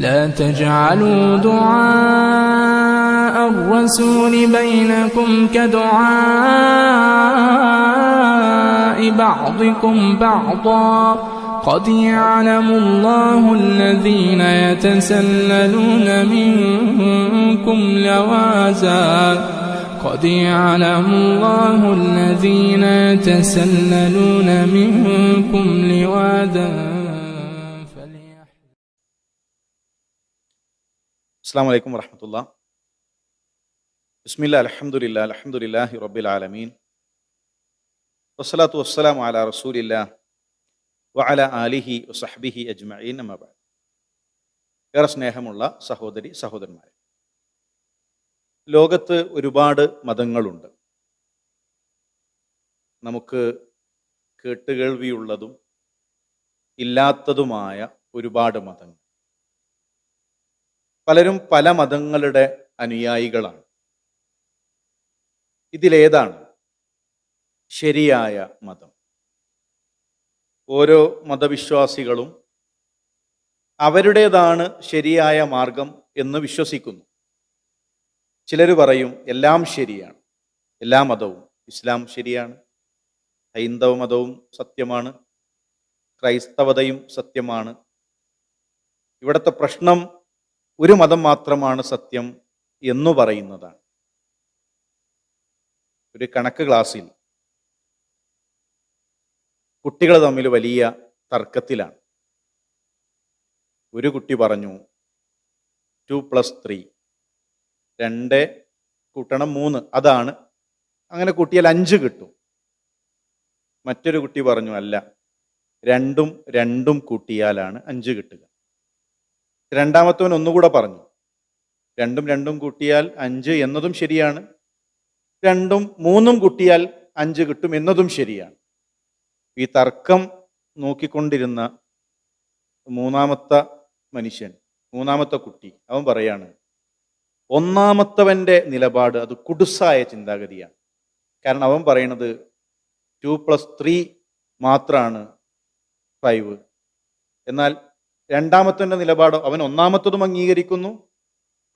لا تجعلوا دعاء الرسول بينكم كدعاء بعضكم بعضا. قد يعلم الله الذين يتسللون منكم لوازا. قد يعلم الله الذين يتسللون منكم لواذا അസ്സാം വലൈക്കും വറഹമത്തുള്ള. ബിസ്മില്ല അലഹമുല്ല അലഹമുല്ലാഹി റബ്ബിൽ ആലമീൻ. വസ്സലാത്തു വസ്സലാം അല റസൂലില്ല വഅല ആലിഹി വസഹബിഹി അജ്മഈൻ അമ്മബ ഏറെ സ്നേഹമുള്ള സഹോദരി സഹോദരന്മാരെ ലോകത്ത് ഒരുപാട് മതങ്ങളുണ്ട്. നമുക്ക് കേട്ടുകേൾവിയുള്ളതും ഇല്ലാത്തതുമായ ഒരുപാട് മതങ്ങൾ. പലരും പല മതങ്ങളുടെ അനുയായികളാണ്. ഇതിലേതാണ് ശരിയായ മതം. ഓരോ മതവിശ്വാസികളും അവരുടേതാണ് ശരിയായ മാർഗം എന്ന് വിശ്വസിക്കുന്നു. ചിലർ പറയും എല്ലാം ശരിയാണ്. എല്ലാ മതവും. ഇസ്ലാം ശരിയാണ്. ഹൈന്ദവ മതവും സത്യമാണ്. ക്രൈസ്തവതയും സത്യമാണ്. ഇവിടുത്തെ പ്രശ്നം ഒരു മതം മാത്രമാണ് സത്യം എന്ന് പറയുന്നതാണ്. ഒരു കണക്ക് ക്ലാസ്സിൽ കുട്ടികൾ തമ്മിൽ വലിയ തർക്കത്തിലാണ്. ഒരു കുട്ടി പറഞ്ഞു ടു പ്ലസ് ത്രീ രണ്ട് കൂട്ടണം മൂന്ന് അതാണ്. അങ്ങനെ കൂട്ടിയാൽ അഞ്ച് കിട്ടും. മറ്റൊരു കുട്ടി പറഞ്ഞു അല്ല രണ്ടും രണ്ടും കൂട്ടിയാലാണ് അഞ്ച് കിട്ടുക. രണ്ടാമത്തവൻ ഒന്നുകൂടെ പറഞ്ഞു. രണ്ടും രണ്ടും കൂട്ടിയാൽ അഞ്ച് എന്നതും ശരിയാണ്. രണ്ടും മൂന്നും കൂട്ടിയാൽ അഞ്ച് കിട്ടും എന്നതും ശരിയാണ്. ഈ തർക്കം നോക്കിക്കൊണ്ടിരുന്ന മൂന്നാമത്തെ മനുഷ്യൻ മൂന്നാമത്തെ കുട്ടി അവൻ പറയാണ് ഒന്നാമത്തവന്റെ നിലപാട് അത് കുടുസായ ചിന്താഗതിയാണ്. കാരണം അവൻ പറയണത് ടു പ്ലസ് ത്രീ മാത്രമാണ് ഫൈവ് എന്നാൽ രണ്ടാമത്തവന്റെ നിലപാടോ അവൻ ഒന്നാമത്തതും അംഗീകരിക്കുന്നു.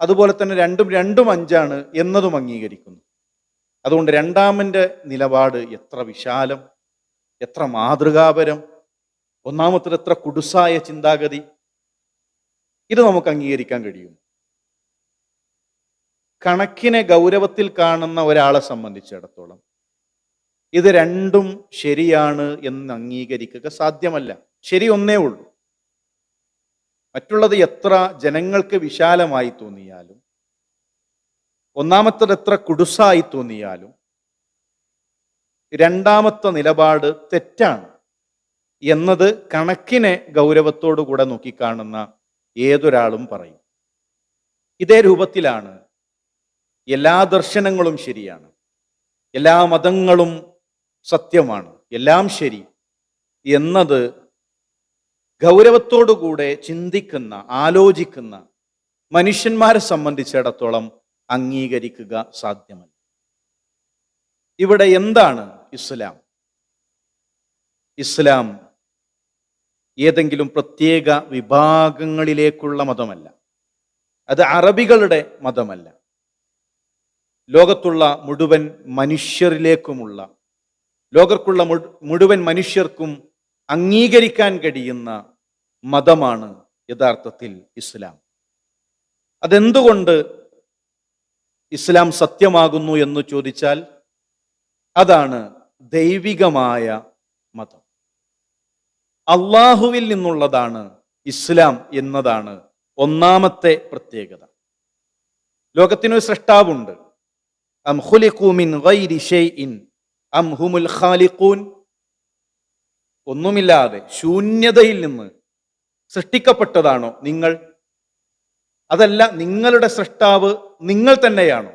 അതുപോലെ തന്നെ രണ്ടും രണ്ടും അഞ്ചാണ് എന്നതും അംഗീകരിക്കുന്നു. അതുകൊണ്ട് രണ്ടാമന്റെ നിലപാട് എത്ര വിശാലം എത്ര മാതൃകാപരം ഒന്നാമത്തത് എത്ര കുടുസായ ചിന്താഗതി. ഇത് നമുക്ക് അംഗീകരിക്കാൻ കഴിയും. കണക്കിനെ ഗൗരവത്തിൽ കാണുന്ന ഒരാളെ സംബന്ധിച്ചിടത്തോളം ഇത് രണ്ടും ശരിയാണ് എന്ന് അംഗീകരിക്കുക സാധ്യമല്ല. ശരി ഒന്നേ ഉള്ളൂ. മറ്റുള്ളത് എത്ര ജനങ്ങൾക്ക് വിശാലമായി തോന്നിയാലും ഒന്നാമത്തത് എത്ര കുടുസായി തോന്നിയാലും രണ്ടാമത്തെ നിലപാട് തെറ്റാണ് എന്നത് കണക്കിനെ ഗൗരവത്തോടുകൂടെ നോക്കിക്കാണുന്ന ഏതൊരാളും പറയും. ഇതേ രൂപത്തിലാണ് എല്ലാ ദർശനങ്ങളും ശരിയാണ്. എല്ലാ മതങ്ങളും സത്യമാണ്. എല്ലാം ശരി. എന്നത് ഗൗരവത്തോടുകൂടെ ചിന്തിക്കുന്ന ആലോചിക്കുന്ന മനുഷ്യന്മാരെ സംബന്ധിച്ചിടത്തോളം അംഗീകരിക്കുക സാധ്യമല്ല. ഇവിടെ എന്താണ് ഇസ്ലാം? ഇസ്ലാം ഏതെങ്കിലും പ്രത്യേക വിഭാഗങ്ങളിലേക്കുള്ള മതമല്ല. അത് അറബികളുടെ മതമല്ല. ലോകത്തുള്ള മുഴുവൻ മനുഷ്യരിലേക്കുമുള്ള ലോകർക്കുള്ള മുഴുവൻ മനുഷ്യർക്കും അംഗീകരിക്കാൻ കഴിയുന്ന മതമാണ് യഥാർത്ഥത്തിൽ ഇസ്ലാം. അതെന്തുകൊണ്ട് ഇസ്ലാം സത്യമാകുന്നു എന്ന് ചോദിച്ചാൽ അതാണ് ദൈവികമായ മതം. അള്ളാഹുവിൽ നിന്നുള്ളതാണ് ഇസ്ലാം എന്നതാണ് ഒന്നാമത്തെ പ്രത്യേകത. ലോകത്തിനൊരു സൃഷ്ടാവുണ്ട്. അം അം ഖാലിഖൂൻ. ഒന്നുമില്ലാതെ ശൂന്യതയിൽ നിന്ന് സൃഷ്ടിക്കപ്പെട്ടതാണോ നിങ്ങൾ? അതല്ല നിങ്ങളുടെ സൃഷ്ടാവ് നിങ്ങൾ തന്നെയാണോ?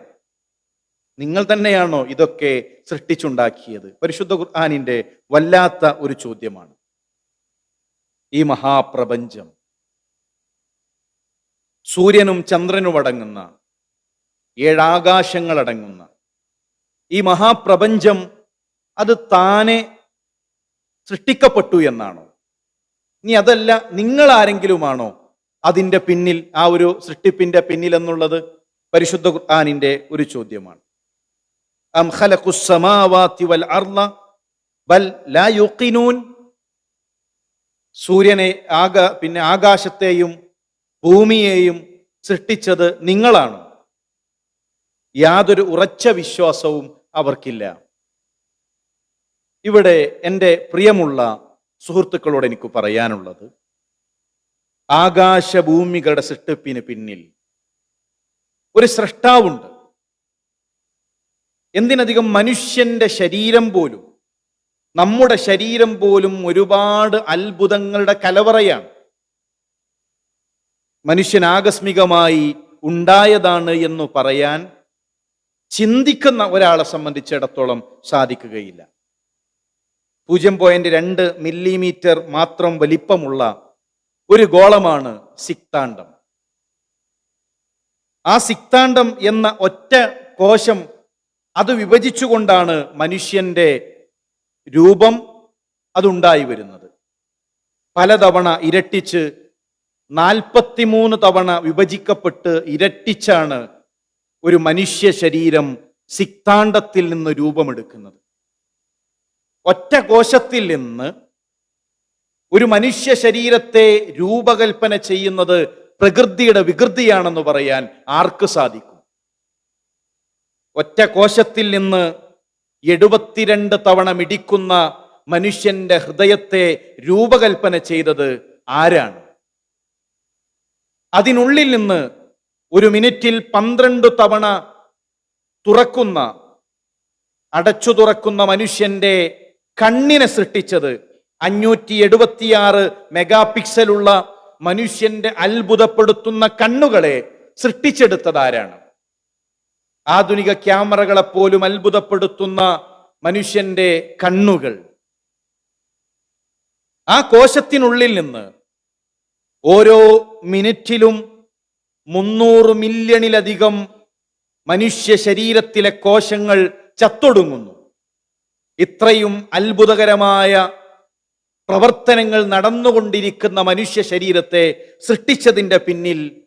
നിങ്ങൾ തന്നെയാണോ ഇതൊക്കെ സൃഷ്ടിച്ചുണ്ടാക്കിയത്? പരിശുദ്ധ ഖുർആാനിന്റെ വല്ലാത്ത ഒരു ചോദ്യമാണ്. ഈ മഹാപ്രപഞ്ചം സൂര്യനും ചന്ദ്രനും അടങ്ങുന്ന ഏഴാകാശങ്ങളടങ്ങുന്ന ഈ മഹാപ്രപഞ്ചം അത് താനെ സൃഷ്ടിക്കപ്പെട്ടു എന്നാണോ? ഇനി അതല്ല നിങ്ങൾ ആരെങ്കിലുമാണോ അതിന്റെ പിന്നിൽ ആ ഒരു സൃഷ്ടിപ്പിന്റെ പിന്നിൽ എന്നുള്ളത് പരിശുദ്ധ ഖുർആാനിന്റെ ഒരു ചോദ്യമാണ്. സൂര്യനെ ആക പിന്നെ ആകാശത്തെയും ഭൂമിയെയും സൃഷ്ടിച്ചത് നിങ്ങളാണ്. യാതൊരു ഉറച്ച വിശ്വാസവും അവർക്കില്ല. ഇവിടെ എന്റെ പ്രിയമുള്ള സുഹൃത്തുക്കളോട് എനിക്ക് പറയാനുള്ളത് ആകാശഭൂമികളുടെ സൃഷ്ടിപ്പിന് പിന്നിൽ ഒരു സൃഷ്ടാവുണ്ട് എന്തിനധികം മനുഷ്യന്റെ ശരീരം പോലും നമ്മുടെ ശരീരം പോലും ഒരുപാട് അത്ഭുതങ്ങളുടെ കലവറയാണ്. മനുഷ്യൻ ആകസ്മികമായി ഉണ്ടായതാണ് എന്ന് പറയാൻ ചിന്തിക്കുന്ന ഒരാളെ സംബന്ധിച്ചിടത്തോളം സാധിക്കുകയില്ല. പൂജ്യം പോയിന്റ് രണ്ട് മില്ലിമീറ്റർ മാത്രം വലിപ്പമുള്ള ഒരു ഗോളമാണ് സിക്താണ്ഡം ആ സിക്താണ്ഡം എന്ന ഒറ്റ കോശം അത് വിഭജിച്ചുകൊണ്ടാണ് മനുഷ്യന്റെ രൂപം അതുണ്ടായി വരുന്നത്. പലതവണ ഇരട്ടിച്ച് നാൽപ്പത്തിമൂന്ന് തവണ വിഭജിക്കപ്പെട്ട് ഇരട്ടിച്ചാണ് ഒരു മനുഷ്യ ശരീരം സിക്താണ്ഡത്തിൽ നിന്ന് രൂപമെടുക്കുന്നത്. ഒറ്റ കോശത്തിൽ നിന്ന് ഒരു മനുഷ്യ ശരീരത്തെ രൂപകൽപ്പന ചെയ്യുന്നത് പ്രകൃതിയുടെ വികൃതിയാണെന്ന് പറയാൻ ആർക്ക് സാധിക്കും? ഒറ്റ കോശത്തിൽ നിന്ന് എഴുപത്തിരണ്ട് തവണ മിടിക്കുന്ന മനുഷ്യന്റെ ഹൃദയത്തെ രൂപകൽപ്പന ചെയ്തത് ആരാണ്? അതിനുള്ളിൽ നിന്ന് ഒരു മിനിറ്റിൽ പന്ത്രണ്ട് തവണ തുറക്കുന്ന അടച്ചു തുറക്കുന്ന മനുഷ്യന്റെ കണ്ണിനെ സൃഷ്ടിച്ചത് അഞ്ഞൂറ്റി എഴുപത്തിയാറ് മെഗാ പിക്സലുള്ള മനുഷ്യന്റെ അത്ഭുതപ്പെടുത്തുന്ന കണ്ണുകളെ സൃഷ്ടിച്ചെടുത്തതാരാണ്. ആധുനിക ക്യാമറകളെ പോലും അത്ഭുതപ്പെടുത്തുന്ന മനുഷ്യന്റെ കണ്ണുകൾ. ആ കോശത്തിനുള്ളിൽ നിന്ന് ഓരോ മിനിറ്റിലും മുന്നൂറ് മില്യണിലധികം മനുഷ്യ ശരീരത്തിലെ കോശങ്ങൾ ചത്തൊടുങ്ങുന്നു. ഇത്രയും അത്ഭുതകരമായ പ്രവർത്തനങ്ങൾ നടന്നുകൊണ്ടിരിക്കുന്ന മനുഷ്യ ശരീരത്തെ സൃഷ്ടിച്ചതിന്റെ പിന്നിൽ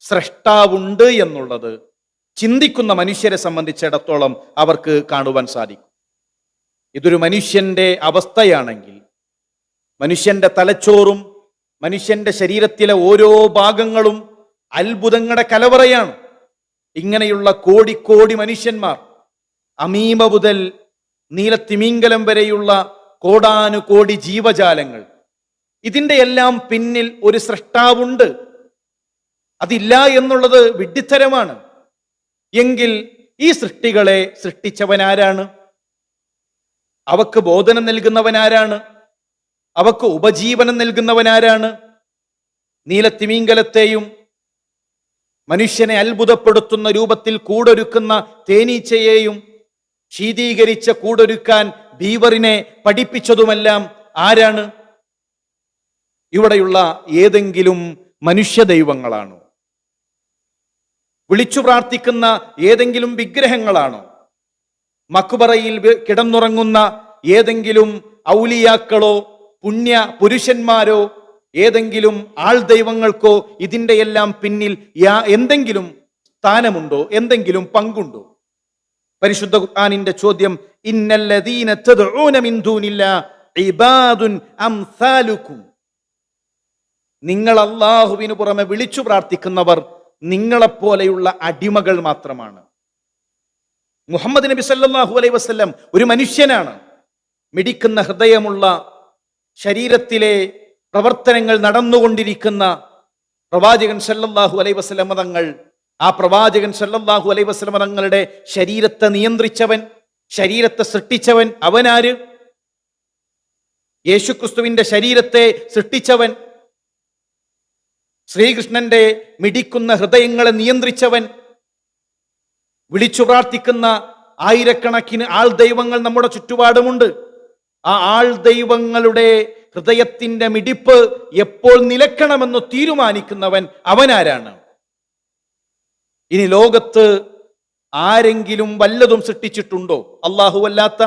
സ്രഷ്ടാവുണ്ട് എന്നുള്ളത് ചിന്തിക്കുന്ന മനുഷ്യരെ സംബന്ധിച്ചിടത്തോളം അവർക്ക് കാണുവാൻ സാധിക്കും. ഇതൊരു മനുഷ്യന്റെ അവസ്ഥയാണെങ്കിൽ മനുഷ്യന്റെ തലച്ചോറും മനുഷ്യന്റെ ശരീരത്തിലെ ഓരോ ഭാഗങ്ങളും അത്ഭുതങ്ങളുടെ കലവറയാണ്. ഇങ്ങനെയുള്ള കോടിക്കോടി മനുഷ്യന്മാർ അമീമ മുതൽ നീലത്തിമീങ്കലം വരെയുള്ള കോടാനുകോടി ജീവജാലങ്ങൾ. ഇതിന്റെ എല്ലാം പിന്നിൽ ഒരു സൃഷ്ടാവുണ്ട്. അതില്ല എന്നുള്ളത് വിഡ്ഢിത്തരമാണ്. എങ്കിൽ ഈ സൃഷ്ടികളെ സൃഷ്ടിച്ചവനാരാണ്? അവക്ക് ബോധനം നൽകുന്നവനാരാണ്? അവക്ക് ഉപജീവനം നൽകുന്നവനാരാണ്? നീലത്തിമീങ്കലത്തെയും മനുഷ്യനെ അത്ഭുതപ്പെടുത്തുന്ന രൂപത്തിൽ കൂടൊരുക്കുന്ന തേനീച്ചയെയും ശീതീകരിച്ച കൂടൊരുക്കാൻ ബീവറിനെ പഠിപ്പിച്ചതുമെല്ലാം ആരാണ്? ഇവിടെയുള്ള ഏതെങ്കിലും മനുഷ്യദൈവങ്ങളാണോ? വിളിച്ചു പ്രാർത്ഥിക്കുന്ന ഏതെങ്കിലും വിഗ്രഹങ്ങളാണോ? മക്കുബറയിൽ കിടന്നുറങ്ങുന്ന ഏതെങ്കിലും ഔലിയാക്കളോ പുണ്യ പുരുഷന്മാരോ ഏതെങ്കിലും ആൾ ദൈവങ്ങൾക്കോ ഇതിന്റെ എല്ലാം പിന്നിൽ എന്തെങ്കിലും സ്ഥാനമുണ്ടോ? എന്തെങ്കിലും പങ്കുണ്ടോ? പരിശുദ്ധ ഖുർആനിന്റെ ചോദ്യം ഇന്നല്ലദീന തദ്ഊന മിൻ ദൂനില്ലാ ഇബാദുൻ അംസാലുക്കും. നിങ്ങൾ അള്ളാഹുവിന് പുറമെ വിളിച്ചു പ്രാർത്ഥിക്കുന്നവർ നിങ്ങളെപ്പോലെയുള്ള അടിമകൾ മാത്രമാണ്. മുഹമ്മദ് നബി സല്ലാഹു അലൈഹി വസ്ല്ലം ഒരു മനുഷ്യനാണ്. മിടിക്കുന്ന ഹൃദയമുള്ള ശരീരത്തിലെ പ്രവർത്തനങ്ങൾ നടന്നുകൊണ്ടിരിക്കുന്ന പ്രവാചകൻ സല്ലാഹു അലൈഹി വസല്ലം തങ്ങൾ ആ പ്രവാചകൻ സല്ലല്ലാഹു അലൈ വസ്ലമ തങ്ങളുടെ ശരീരത്തെ നിയന്ത്രിച്ചവൻ ശരീരത്തെ സൃഷ്ടിച്ചവൻ അവനാര്? യേശുക്രിസ്തുവിന്റെ ശരീരത്തെ സൃഷ്ടിച്ചവൻ ശ്രീകൃഷ്ണന്റെ മിടിക്കുന്ന ഹൃദയങ്ങളെ നിയന്ത്രിച്ചവൻ വിളിച്ചു പ്രാർത്ഥിക്കുന്ന ആയിരക്കണക്കിന് ആൾ ദൈവങ്ങൾ നമ്മുടെ ചുറ്റുപാടുമുണ്ട്. ആ ആൾ ദൈവങ്ങളുടെ ഹൃദയത്തിന്റെ മിടിപ്പ് എപ്പോൾ നിലക്കണമെന്ന് തീരുമാനിക്കുന്നവൻ അവനാരാണ്? ഇനി ലോകത്ത് ആരെങ്കിലും വല്ലതും സൃഷ്ടിച്ചിട്ടുണ്ടോ? അള്ളാഹു അല്ലാത്ത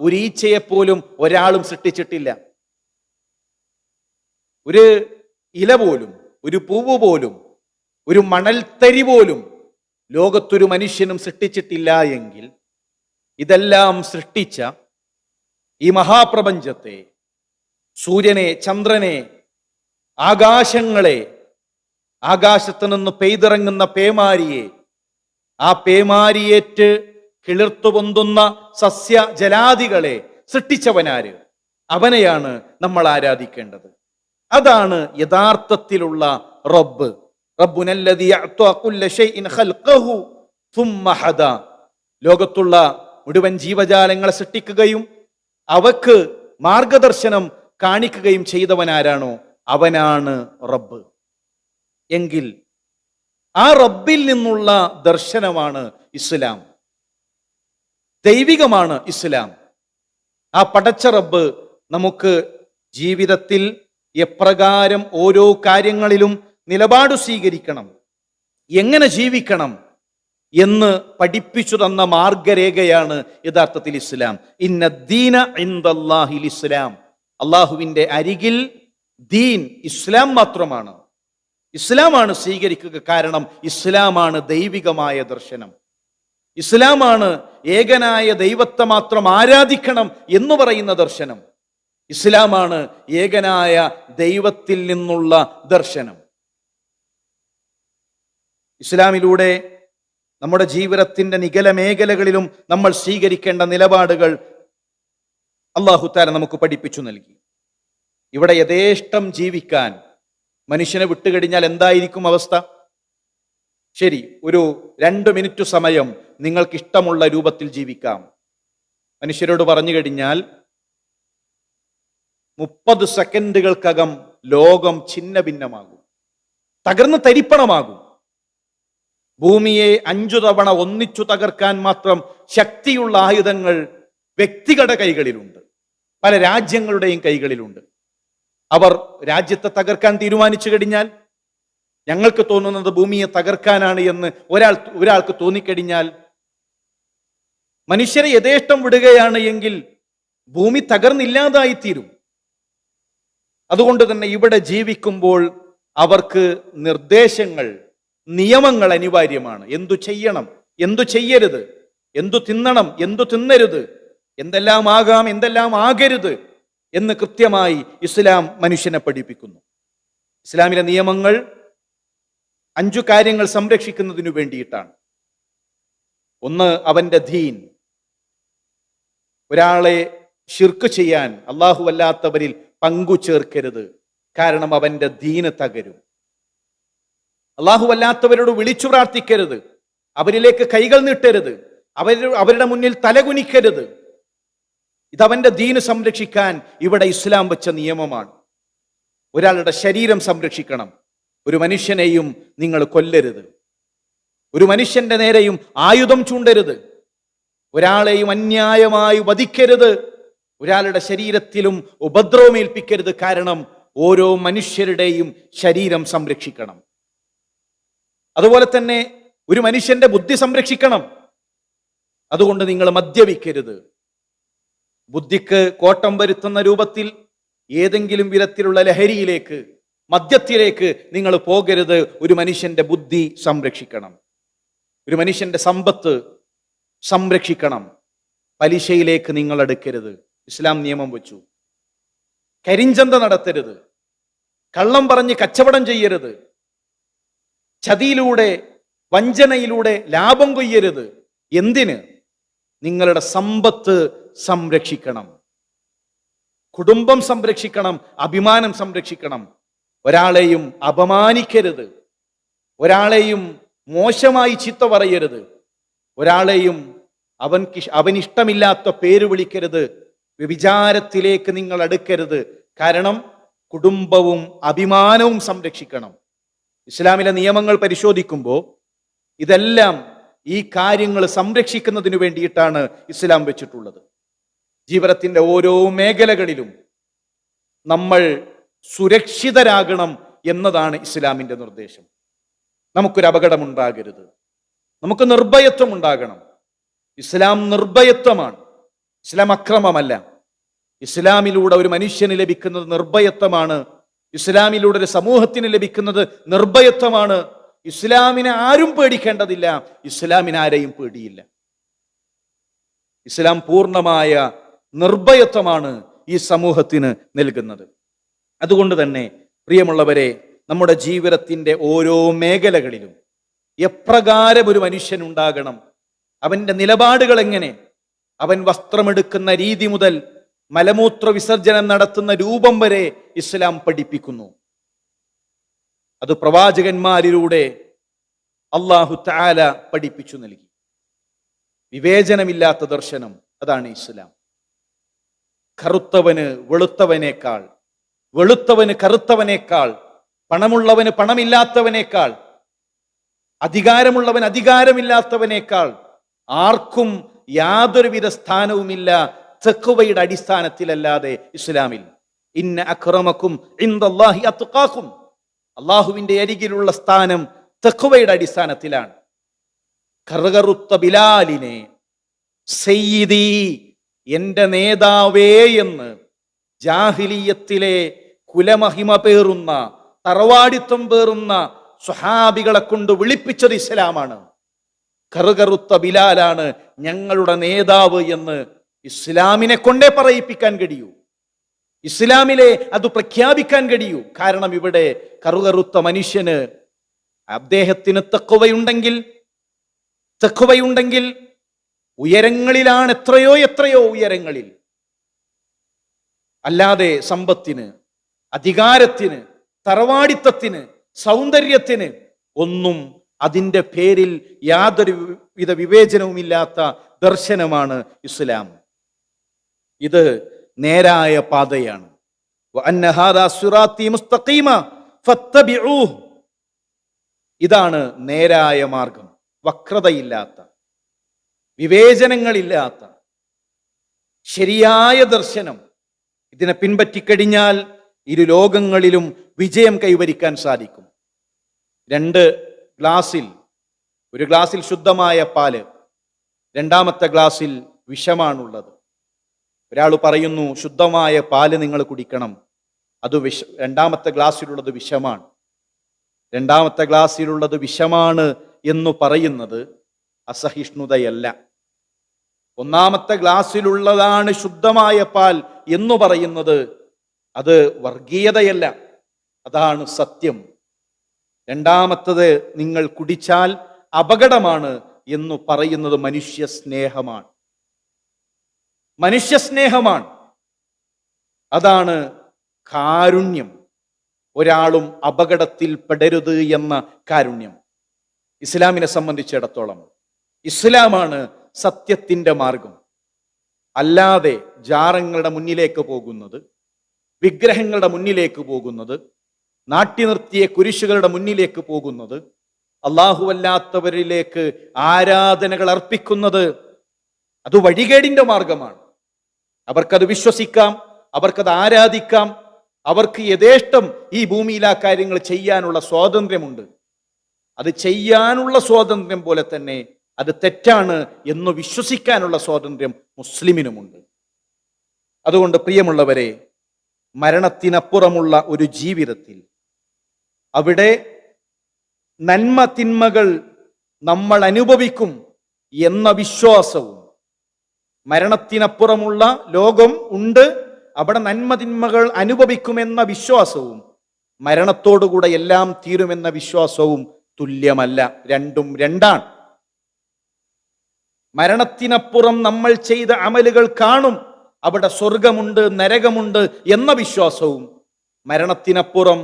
ഒരീച്ചയെ പോലും ഒരാളും സൃഷ്ടിച്ചിട്ടില്ല. ഒരു ഇല പോലും ഒരു പൂവ് പോലും ഒരു മണൽത്തരി പോലും ലോകത്തൊരു മനുഷ്യനും സൃഷ്ടിച്ചിട്ടില്ല എങ്കിൽ ഇതെല്ലാം സൃഷ്ടിച്ച ഈ മഹാപ്രപഞ്ചത്തെ സൂര്യനെ ചന്ദ്രനെ ആകാശങ്ങളെ ആകാശത്ത് നിന്ന് പെയ്തിറങ്ങുന്ന പേമാരിയെ ആ പേമാരിയേറ്റ് കിളിർത്തു പൊന്തുന്ന സസ്യ ജലാദികളെ സൃഷ്ടിച്ചവനാര്? അവനെയാണ് നമ്മൾ ആരാധിക്കേണ്ടത്. അതാണ് യഥാർത്ഥത്തിലുള്ള റബ്ബ്. ലോകത്തുള്ള മുഴുവൻ ജീവജാലങ്ങളെ സൃഷ്ടിക്കുകയും അവക്ക് മാർഗദർശനം കാണിക്കുകയും ചെയ്തവനാരാണോ? അവനാണ് റബ്ബ്. എങ്കിൽ ആ റബ്ബിൽ നിന്നുള്ള ദർശനമാണ് ഇസ്ലാം. ദൈവികമാണ് ഇസ്ലാം. ആ പടച്ച റബ്ബ് നമുക്ക് ജീവിതത്തിൽ എപ്രകാരം ഓരോ കാര്യങ്ങളിലും നിലപാട് സ്വീകരിക്കണം. എങ്ങനെ ജീവിക്കണം എന്ന് പഠിപ്പിച്ചു തന്ന മാർഗരേഖയാണ് യഥാർത്ഥത്തിൽ ഇസ്ലാം. ഇന്നദ്ദീന ദീന ഇന്ദല്ലാഹിൽ ഇസ്ലാം. അള്ളാഹുവിന്റെ അരികിൽ ദീൻ ഇസ്ലാം മാത്രമാണ്. ഇസ്ലാമാണ് സ്വീകരിക്കുക കാരണം ഇസ്ലാമാണ് ദൈവികമായ ദർശനം. ഇസ്ലാമാണ് ഏകനായ ദൈവത്തെ മാത്രം ആരാധിക്കണം എന്ന് പറയുന്ന ദർശനം. ഇസ്ലാമാണ് ഏകനായ ദൈവത്തിൽ നിന്നുള്ള ദർശനം. ഇസ്ലാമിലൂടെ നമ്മുടെ ജീവിതത്തിന്റെ നികല മേഖലകളിലും നമ്മൾ സ്വീകരിക്കേണ്ട നിലപാടുകൾ അള്ളാഹുത്താല നമുക്ക് പഠിപ്പിച്ചു നൽകി. ഇവിടെ യഥേഷ്ടം ജീവിക്കാൻ മനുഷ്യനെ വിട്ടുകഴിഞ്ഞാൽ എന്തായിരിക്കും അവസ്ഥ? ശരി ഒരു രണ്ട് മിനിറ്റ് സമയം നിങ്ങൾക്ക് ഇഷ്ടമുള്ള രൂപത്തിൽ ജീവിക്കാം. മനുഷ്യരോട് പറഞ്ഞു കഴിഞ്ഞാൽ മുപ്പത് സെക്കൻഡുകൾക്കകം ലോകം ഛിന്ന ഭിന്നമാകും തകർന്ന് തരിപ്പണമാകും. ഭൂമിയെ അഞ്ചു തവണ ഒന്നിച്ചു തകർക്കാൻ മാത്രം ശക്തിയുള്ള ആയുധങ്ങൾ വ്യക്തികളുടെ കൈകളിലുണ്ട്. പല രാജ്യങ്ങളുടെയും കൈകളിലുണ്ട്. അവർ രാജ്യത്തെ തകർക്കാൻ തീരുമാനിച്ചു കഴിഞ്ഞാൽ ഞങ്ങൾക്ക് തോന്നുന്നത് ഭൂമിയെ തകർക്കാനാണ് എന്ന് ഒരാൾ ഒരാൾക്ക് തോന്നിക്കഴിഞ്ഞാൽ മനുഷ്യരെ യഥേഷ്ടം വിടുകയാണ് എങ്കിൽ ഭൂമി തകർന്നില്ലാതായിത്തീരും. അതുകൊണ്ട് തന്നെ ഇവിടെ ജീവിക്കുമ്പോൾ അവർക്ക് നിർദ്ദേശങ്ങൾ നിയമങ്ങൾ അനിവാര്യമാണ്. എന്തു ചെയ്യണം? എന്തു ചെയ്യരുത്? എന്തു തിന്നണം? എന്തു തിന്നരുത്? എന്തെല്ലാം ആകാം എന്തെല്ലാം ആകരുത് എന്ന് കൃത്യമായി ഇസ്ലാം മനുഷ്യനെ പഠിപ്പിക്കുന്നു. ഇസ്ലാമിലെ നിയമങ്ങൾ അഞ്ചു കാര്യങ്ങൾ സംരക്ഷിക്കുന്നതിനു വേണ്ടിയിട്ടാണ്. ഒന്ന് അവന്റെ ധീൻ ഒരാളെ ഷിർക്ക് ചെയ്യാൻ അള്ളാഹു അല്ലാത്തവരിൽ പങ്കു ചേർക്കരുത്. കാരണം അവന്റെ ദീന് തകരും. അള്ളാഹു അല്ലാത്തവരോട് വിളിച്ചു പ്രാർത്ഥിക്കരുത് അവരിലേക്ക് കൈകൾ നീട്ടരുത്. അവർ അവരുടെ മുന്നിൽ തലകുനിക്കരുത്. ഇതവന്റെ ദീന് സംരക്ഷിക്കാൻ ഇവിടെ ഇസ്ലാം വെച്ച നിയമമാണ്. ഒരാളുടെ ശരീരം സംരക്ഷിക്കണം. ഒരു മനുഷ്യനെയും നിങ്ങൾ കൊല്ലരുത്. ഒരു മനുഷ്യന്റെ നേരെയും ആയുധം ചൂണ്ടരുത്. ഒരാളെയും അന്യായമായി വധിക്കരുത്. ഒരാളുടെ ശരീരത്തിലും ഉപദ്രവം ഏൽപ്പിക്കരുത് കാരണം ഓരോ മനുഷ്യരുടെയും ശരീരം സംരക്ഷിക്കണം. അതുപോലെ തന്നെ ഒരു മനുഷ്യന്റെ ബുദ്ധി സംരക്ഷിക്കണം. അതുകൊണ്ട് നിങ്ങൾ മദ്യപിക്കരുത്. ബുദ്ധിക്ക് കോട്ടം വരുത്തുന്ന രൂപത്തിൽ ഏതെങ്കിലും വിധത്തിലുള്ള ലഹരിയിലേക്ക് മദ്യത്തിലേക്ക് നിങ്ങൾ പോകരുത്. ഒരു മനുഷ്യന്റെ ബുദ്ധി സംരക്ഷിക്കണം. ഒരു മനുഷ്യന്റെ സമ്പത്ത് സംരക്ഷിക്കണം. പലിശയിലേക്ക് നിങ്ങൾ എടുക്കരുത് ഇസ്ലാം നിയമം വെച്ചു. കരിഞ്ചന്ത നടത്തരുത്. കള്ളം പറഞ്ഞ് കച്ചവടം ചെയ്യരുത്. ചതിയിലൂടെ വഞ്ചനയിലൂടെ ലാഭം കൊയ്യരുത്. എന്തിന്? നിങ്ങളുടെ സമ്പത്ത് സംരക്ഷിക്കണം. കുടുംബം സംരക്ഷിക്കണം അഭിമാനം സംരക്ഷിക്കണം. ഒരാളെയും അപമാനിക്കരുത്. ഒരാളെയും മോശമായി ചിത്ത പറയരുത്. ഒരാളെയും അവൻ അവനിഷ്ടമില്ലാത്ത പേര് വിളിക്കരുത്. വ്യഭിചാരത്തിലേക്ക് നിങ്ങൾ അടുക്കരുത്. കാരണം കുടുംബവും അഭിമാനവും സംരക്ഷിക്കണം. ഇസ്ലാമിലെ നിയമങ്ങൾ പരിശോധിക്കുമ്പോൾ ഇതെല്ലാം ഈ കാര്യങ്ങൾ സംരക്ഷിക്കുന്നതിന് വേണ്ടിയിട്ടാണ് ഇസ്ലാം വെച്ചിട്ടുള്ളത്. ജീവിതത്തിന്റെ ഓരോ മേഖലകളിലും നമ്മൾ സുരക്ഷിതരാകണം എന്നതാണ് ഇസ്ലാമിന്റെ നിർദ്ദേശം. നമുക്കൊരു അപകടമുണ്ടാകരുത്. നമുക്ക് നിർഭയത്വം ഉണ്ടാകണം ഇസ്ലാം നിർഭയത്വമാണ്. ഇസ്ലാം അക്രമമല്ല. ഇസ്ലാമിലൂടെ ഒരു മനുഷ്യന് ലഭിക്കുന്നത് നിർഭയത്വമാണ്. ഇസ്ലാമിലൂടെ ഒരു സമൂഹത്തിന് ലഭിക്കുന്നത് നിർഭയത്വമാണ്. ഇസ്ലാമിനെ ആരും പേടിക്കേണ്ടതില്ല. ഇസ്ലാമിന് ആരെയും പേടിയില്ല. ഇസ്ലാം പൂർണമായ നിർഭയത്വമാണ് ഈ സമൂഹത്തിന് നൽകുന്നത്. അതുകൊണ്ട് തന്നെ പ്രിയമുള്ളവരെ നമ്മുടെ ജീവിതത്തിന്റെ ഓരോ മേഖലകളിലും എപ്രകാരം ഒരു മനുഷ്യൻ ഉണ്ടാകണം അവന്റെ നിലപാടുകൾ എങ്ങനെ അവൻ വസ്ത്രമെടുക്കുന്ന രീതി മുതൽ മലമൂത്ര വിസർജനം നടത്തുന്ന രൂപം വരെ ഇസ്ലാം പഠിപ്പിക്കുന്നു. അത് പ്രവാചകന്മാരിലൂടെ അള്ളാഹു താല പഠിപ്പിച്ചു നൽകി. വിവേചനമില്ലാത്ത ദർശനം അതാണ് ഇസ്ലാം. കറുത്തവന് വെളുത്തവനേക്കാൾ വെളുത്തവന് കറുത്തവനേക്കാൾ പണമുള്ളവന് പണമില്ലാത്തവനേക്കാൾ അധികാരമുള്ളവൻ അധികാരമില്ലാത്തവനേക്കാൾ ആർക്കും യാതൊരുവിധ സ്ഥാനവുമില്ല തെക്കുവയുടെ അടിസ്ഥാനത്തിലല്ലാതെ ഇസ്ലാമിൽ. ഇന്ന അക്രമക്കും ഇന്ദാഹി അത്തുക്കാക്കും അള്ളാഹുവിന്റെ അരികിലുള്ള സ്ഥാനം തെക്കുവയുടെ അടിസ്ഥാനത്തിലാണ്. കറുകറുത്ത ബിലാലിനെ എന്റെ നേതാവേ എന്ന് ജാഹിലീയത്തിലെ കുലമഹിമ പേറുന്ന തറവാടിത്വം പേറുന്ന സ്വഹാബികളെ കൊണ്ട് വിളിപ്പിച്ചത് ഇസ്ലാമാണ്. കറുകറുത്ത ബിലാലാണ് ഞങ്ങളുടെ നേതാവ് എന്ന് ഇസ്ലാമിനെ കൊണ്ടേ പറയിപ്പിക്കാൻ കഴിയൂ. ഇസ്ലാമിലെ അത് പ്രഖ്യാപിക്കാൻ കഴിയൂ. കാരണം ഇവിടെ കറുകറുത്ത മനുഷ്യന് അദ്ദേഹത്തിന് തെക്കുവയുണ്ടെങ്കിൽ തെക്കുവയുണ്ടെങ്കിൽ ഉയരങ്ങളിലാണ് എത്രയോ എത്രയോ ഉയരങ്ങളിൽ. അല്ലാതെ സമ്പത്തിന് അധികാരത്തിന് തറവാടിത്തത്തിന് സൗന്ദര്യത്തിന് ഒന്നും അതിന്റെ പേരിൽ യാതൊരു വിധ വിവേചനവുമില്ലാത്ത ദർശനമാണ് ഇസ്ലാം. ഇത് നേരായ പാതയാണ്. ഇതാണ് നേരായ മാർഗം. വക്രതയില്ലാത്ത വിവേചനങ്ങളില്ലാത്ത ശരിയായ ദർശനം ഇതിനെ പിൻപറ്റിക്കഴിഞ്ഞാൽ ഇരു ലോകങ്ങളിലും വിജയം കൈവരിക്കാൻ സാധിക്കും. രണ്ട് ഗ്ലാസിൽ ഒരു ഗ്ലാസിൽ ശുദ്ധമായ പാൽ രണ്ടാമത്തെ ഗ്ലാസിൽ വിഷമാണുള്ളത്. ഒരാൾ പറയുന്നു ശുദ്ധമായ പാൽ നിങ്ങൾ കുടിക്കണം. അത് വിഷ രണ്ടാമത്തെ ഗ്ലാസ്സിലുള്ളത് വിഷമാണ്. രണ്ടാമത്തെ ഗ്ലാസ്സിലുള്ളത് വിഷമാണ് എന്ന് പറയുന്നത് അസഹിഷ്ണുതയല്ല. ഒന്നാമത്തെ ഗ്ലാസ്സിലുള്ളതാണ് ശുദ്ധമായ പാൽ എന്ന് പറയുന്നത്. അത് വർഗീയതയല്ല. അതാണ് സത്യം. രണ്ടാമത്തത് നിങ്ങൾ കുടിച്ചാൽ അപകടമാണ് എന്ന് പറയുന്നത് മനുഷ്യ സ്നേഹമാണ് അതാണ് കാരുണ്യം. ഒരാളും അപകടത്തിൽ പെടരുത് എന്ന കാരുണ്യം. ഇസ്ലാമിനെ സംബന്ധിച്ചിടത്തോളം. ഇസ്ലാമാണ് സത്യത്തിന്റെ മാർഗം. അല്ലാതെ ജാറങ്ങളുടെ മുന്നിലേക്ക് പോകുന്നത് വിഗ്രഹങ്ങളുടെ മുന്നിലേക്ക് പോകുന്നത് നാട്ടി നിർത്തിയ കുരിശുകളുടെ മുന്നിലേക്ക് പോകുന്നത് അള്ളാഹുവല്ലാത്തവരിലേക്ക് ആരാധനകൾ അർപ്പിക്കുന്നത് അത് വഴികേടിന്റെ മാർഗമാണ്. അവർക്കത് വിശ്വസിക്കാം അവർക്കത് ആരാധിക്കാം അവർക്ക് യഥേഷ്ടം ഈ ഭൂമിയിൽ ആ കാര്യങ്ങൾ ചെയ്യാനുള്ള സ്വാതന്ത്ര്യമുണ്ട്. അത് ചെയ്യാനുള്ള സ്വാതന്ത്ര്യം പോലെ തന്നെ അത് തെറ്റാണ് എന്ന് വിശ്വസിക്കാനുള്ള സ്വാതന്ത്ര്യം മുസ്ലിമിനുമുണ്ട്. അതുകൊണ്ട് പ്രിയമുള്ളവരെ മരണത്തിനപ്പുറമുള്ള ഒരു ജീവിതത്തിൽ അവിടെ നന്മ തിന്മകൾ നമ്മൾ അനുഭവിക്കും എന്ന വിശ്വാസവും മരണത്തിനപ്പുറമുള്ള ലോകം ഉണ്ട് അവിടെ നന്മ തിന്മകൾ അനുഭവിക്കുമെന്ന വിശ്വാസവും മരണത്തോടുകൂടെ എല്ലാം തീരുമെന്ന വിശ്വാസവും തുല്യമല്ല രണ്ടും രണ്ടാണ്. മരണത്തിനപ്പുറം നമ്മൾ ചെയ്ത അമലുകൾ കാണും. അവിടെ സ്വർഗമുണ്ട് നരകമുണ്ട് എന്ന വിശ്വാസവും മരണത്തിനപ്പുറം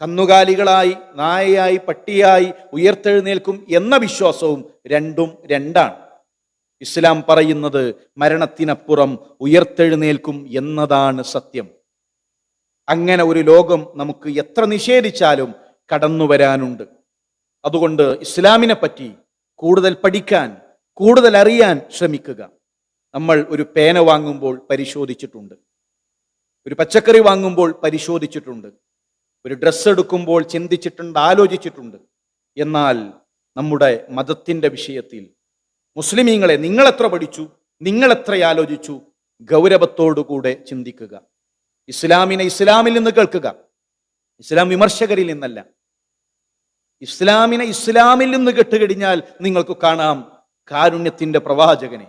കന്നുകാലികളായി നായയായി പട്ടിയായി ഉയർത്തെഴുന്നേൽക്കും എന്ന വിശ്വാസവും രണ്ടും രണ്ടാണ്. ഇസ്ലാം പറയുന്നത് മരണത്തിനപ്പുറം ഉയർത്തെഴുന്നേൽക്കും എന്നതാണ് സത്യം. അങ്ങനെ ഒരു ലോകം നമുക്ക് എത്ര നിഷേധിച്ചാലും കടന്നു വരാനുണ്ട് അതുകൊണ്ട് ഇസ്ലാമിനെ പറ്റി കൂടുതൽ പഠിക്കാൻ കൂടുതൽ അറിയാൻ ശ്രമിക്കുക. നമ്മൾ ഒരു പേന വാങ്ങുമ്പോൾ പരിശോധിച്ചിട്ടുണ്ട്. ഒരു പച്ചക്കറി വാങ്ങുമ്പോൾ പരിശോധിച്ചിട്ടുണ്ട്. ഒരു ഡ്രസ്സ് എടുക്കുമ്പോൾ ചിന്തിച്ചിട്ടുണ്ട് ആലോചിച്ചിട്ടുണ്ട്. എന്നാൽ നമ്മുടെ മതത്തിന്റെ വിഷയത്തിൽ മുസ്ലിമീങ്ങളെ നിങ്ങളെത്ര പഠിച്ചു നിങ്ങളെത്ര ആലോചിച്ചു ഗൗരവത്തോടുകൂടെ ചിന്തിക്കുക. ഇസ്ലാമിനെ ഇസ്ലാമിൽ നിന്ന് കേൾക്കുക. ഇസ്ലാം വിമർശകരിൽ നിന്നല്ല. ഇസ്ലാമിനെ ഇസ്ലാമിൽ നിന്ന് കെട്ടുകഴിഞ്ഞാൽ നിങ്ങൾക്ക് കാണാം കാരുണ്യത്തിന്റെ പ്രവാചകനെ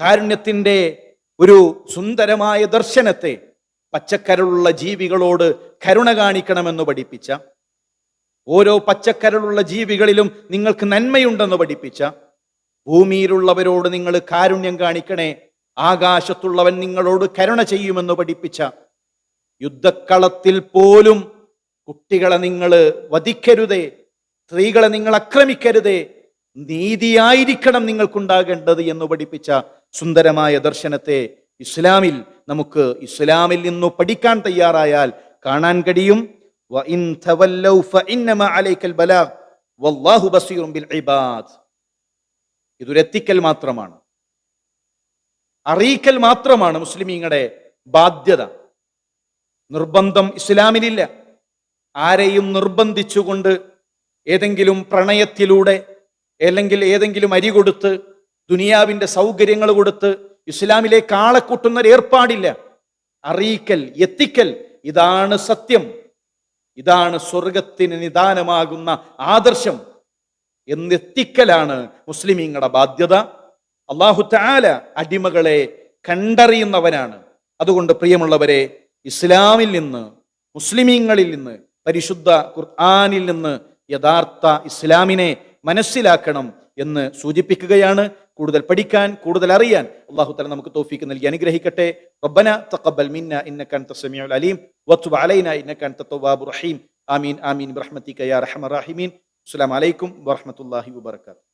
കാരുണ്യത്തിന്റെ ഒരു സുന്ദരമായ ദർശനത്തെ പച്ചക്കരളുള്ള ജീവികളോട് കരുണ കാണിക്കണമെന്ന് പഠിപ്പിച്ച ഓരോ പച്ചക്കരളുള്ള ജീവികളിലും നിങ്ങൾക്ക് നന്മയുണ്ടെന്ന് പഠിപ്പിച്ച ഭൂമിയിലുള്ളവരോട് നിങ്ങൾ കാരുണ്യം കാണിക്കണേ ആകാശത്തുള്ളവൻ നിങ്ങളോട് കരുണ ചെയ്യുമെന്ന് പഠിപ്പിച്ച യുദ്ധക്കളത്തിൽ പോലും കുട്ടികളെ നിങ്ങൾ വധിക്കരുതേ സ്ത്രീകളെ നിങ്ങൾ ആക്രമിക്കരുതേ നീതിയായിരിക്കണം നിങ്ങൾക്കുണ്ടാകേണ്ടത് എന്ന് പഠിപ്പിച്ച സുന്ദരമായ ദർശനത്തെ ഇസ്ലാമിൽ നമുക്ക് ഇസ്ലാമിൽ നിന്നു പഠിക്കാൻ തയ്യാറായാൽ കാണാൻ കഴിയും. ഇതൊരെത്തിക്കൽ മാത്രമാണ്. അറിയിക്കൽ മാത്രമാണ് മുസ്ലിമീങ്ങളുടെ ബാധ്യത. നിർബന്ധം ഇസ്ലാമിലില്ല. ആരെയും നിർബന്ധിച്ചുകൊണ്ട് ഏതെങ്കിലും പ്രണയത്തിലൂടെ അല്ലെങ്കിൽ ഏതെങ്കിലും അരി കൊടുത്ത് ദുനിയാവിന്റെ സൗകര്യങ്ങൾ കൊടുത്ത് ഇസ്ലാമിലേക്ക് ആളെ ഏർപ്പാടില്ല. അറിയിക്കൽ എത്തിക്കൽ ഇതാണ് സത്യം. ഇതാണ് സ്വർഗത്തിന് നിദാനമാകുന്ന ആദർശം. എന്നെത്തിക്കലാണ് മുസ്ലിമീങ്ങളുടെ ബാധ്യത. അള്ളാഹു താല അടിമകളെ കണ്ടറിയുന്നവനാണ്. അതുകൊണ്ട് പ്രിയമുള്ളവരെ ഇസ്ലാമിൽ നിന്ന് മുസ്ലിമീങ്ങളിൽ നിന്ന് പരിശുദ്ധ ഖുർആാനിൽ നിന്ന് യഥാർത്ഥ ഇസ്ലാമിനെ മനസ്സിലാക്കണം എന്ന് സൂചിപ്പിക്കുകയാണ്. കൂടുതൽ പഠിക്കാൻ കൂടുതൽ അറിയാൻ അള്ളാഹു തല നമുക്ക് തോഫീക്ക് നൽകി അനുഗ്രഹിക്കട്ടെ. റബ്ബന തഖബ്ബൽ മിന്ന ഇന്നക അൻത അലീം. വതുബ് അലൈന ഇന്നക അൻത റഹീം. ആമീൻ ആമീൻ. ബിറഹ്മതിക യാ അർഹമർ റഹീമീൻ. അസ്സലാമു അലൈക്കും വറഹ്മത്തുള്ളാഹി വബറകാതുഹു.